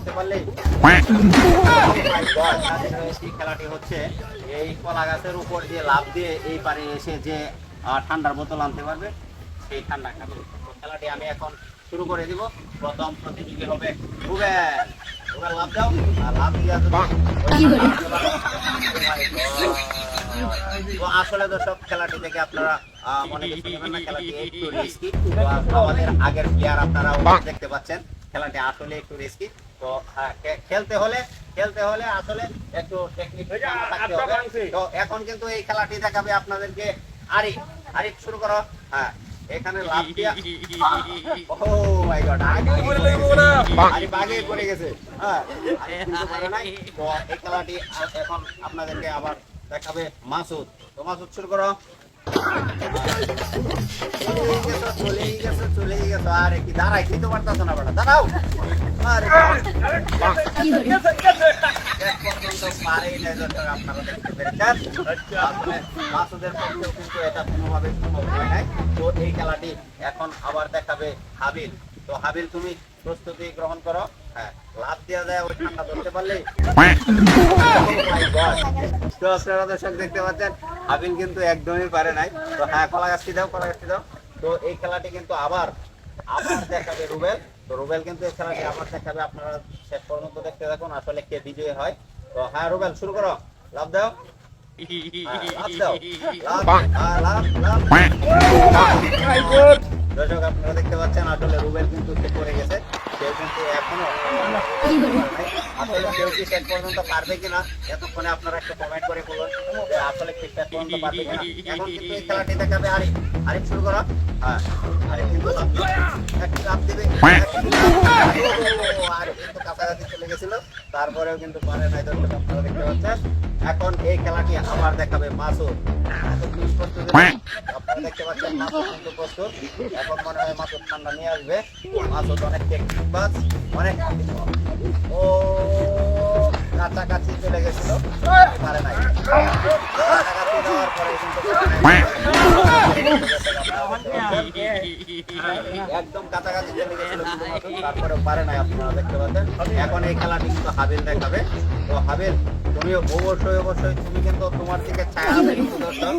ধরতে পারলেই। এই খেলাটি হচ্ছে এই কলা গাছের উপর দিয়ে লাভ দিয়ে এই পারে এসে যে ঠান্ডার বোতল আনতে পারবে সেই ঠান্ডা খাবে। তো খেলাটি আমি এখন শুরু করে দিব। প্রথম প্রতিযোগী হবে রুবেল। রুবেল লাভ দাও। আর লাভ দিয়া তো আসলে দর্শক খেলাটি থেকে আপনারা মনে না খেলাটি একটু রিস্কি আমাদের আগের প্লেয়ার আপনারা দেখতে পাচ্ছেন খেলাটি আসলে একটু রিস্কি তো হ্যাঁ, খেলতে হলে খেলতে হলে আসলে একটু টেকনিক থাকতে হবে। তো এখন কিন্তু এই খেলাটি দেখাবে আপনাদেরকে আরিফ। আরিফ শুরু করো। হ্যাঁ এখানে লাভ দিয়া ও মাই গড আগে পড়ে গেছে। হ্যাঁ আরিফ। তো এই খেলাটি এখন আপনাদেরকে আবার দেখাবে মাসুদ। তো মাসুদ শুরু করো। চলেই গেছো, চলেই গেছো, আরে কি দাঁড়াই খেতে পারতাছো না বেটা এখন আবার দেখাবে হাবিল। তো হাবিল তুমি প্রস্তুতি গ্রহণ করো। হ্যাঁ লাভ দেওয়া যায় ওই ঠান্ডা ধরতে পারলেই তো আপনারা দর্শক দেখতে পাচ্ছেন হাবিল কিন্তু একদমই পারে নাই। তো হ্যাঁ কলা গাছটি দাও কলা গাছটি দাও। তো এই খেলাটি কিন্তু আবার আবার দেখাবে রুবেল। তো রুবেল কিন্তু এই খেলাটি আবার দেখাবে। আপনারা শেষ পর্যন্ত দেখতে থাকুন আসলে কে বিজয়ী হয়। তো হ্যাঁ রুবেল শুরু করো। লাভ দাও। হ্যাঁ, দর্শক আপনারা দেখতে পাচ্ছেন আসলে রুবেল কিন্তু পড়ে গেছে। কেউ কিন্তু এখনও আসলে কেউ কি শেষ পর্যন্ত পারবে কিনা এতক্ষণে আপনারা একটা কমেন্ট করে বলুন যে আসলে কি শেষ পর্যন্ত পারবে কিনা। এখন কিন্তু এই খেলাটি দেখাবে আরিফ। আরিফ শুরু করো। হ্যাঁ আরিফ কিন্তু লাফ দিবে। একটি লাফ দিবে। ও, আরিফ কিন্তু কাছাকাছি চলে গেছিল। তারপরেও কিন্তু পারে নাই দর্শক আপনারা দেখতে পাচ্ছেন। এখন এই খেলাটি আবার দেখাবে মাসুদ। মাসুদ কি প্রস্তুতি আপনারা দেখতে পাচ্ছেন মাসুদ কিন্তু প্রস্তুত এখন মনে হয় ঠান্ডা নিয়ে আসবে মাছ অনেক ও কাছাকাছি চলে গেছিল পারে নাই একদম কাছাকাছি চলে গেছিল তারপরে পারে নাই আপনারা, দেখতে পাচ্ছেন। এখন এই খেলাটি কিন্তু হাবিল দেখাবে। তো হাবিল তুমি অবশ্যই অবশ্যই, তুমি কিন্তু তোমার দিকে ছায়া আছে কিন্তু দর্শক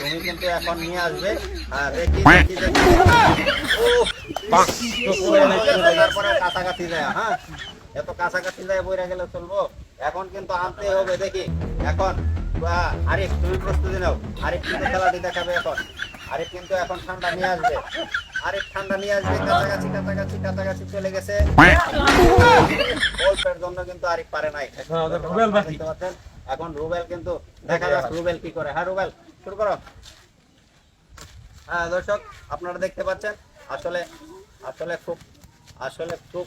তুমি কিন্তু এখন নিয়ে আসবে। হ্যাঁ দেখি দেখি দেখি। তারপরে কাছাকাছি যায় হ্যাঁ। এত কাছাকাছি যায়, বইরা গেলে চলবো। এখন কিন্তু আনতে হবে, দেখি। এখন আরিফ তুমি প্রস্তুতি নাও। আরিফ কিন্তু খেলাটি দেখাবে এখন। আরিফ কিন্তু এখন ঠান্ডা নিয়ে আসবে। আরিফ ঠান্ডা নিয়ে আসবে কাছাকাছি কাছাকাছি কাছাকাছি চলে গেছে। অল্পের জন্য কিন্তু আরিফ পারে নাই? এখন রুবেল কিন্তু দেখা যাক রুবেল কি করে। হ্যাঁ রুবেল শুরু করো। হ্যাঁ দর্শক আপনারা দেখতে পাচ্ছেন আসলে আসলে খুব আসলে খুব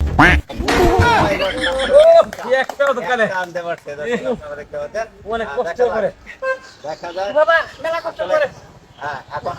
অনেক কষ্ট করে। দেখা যায় হ্যাঁ এখন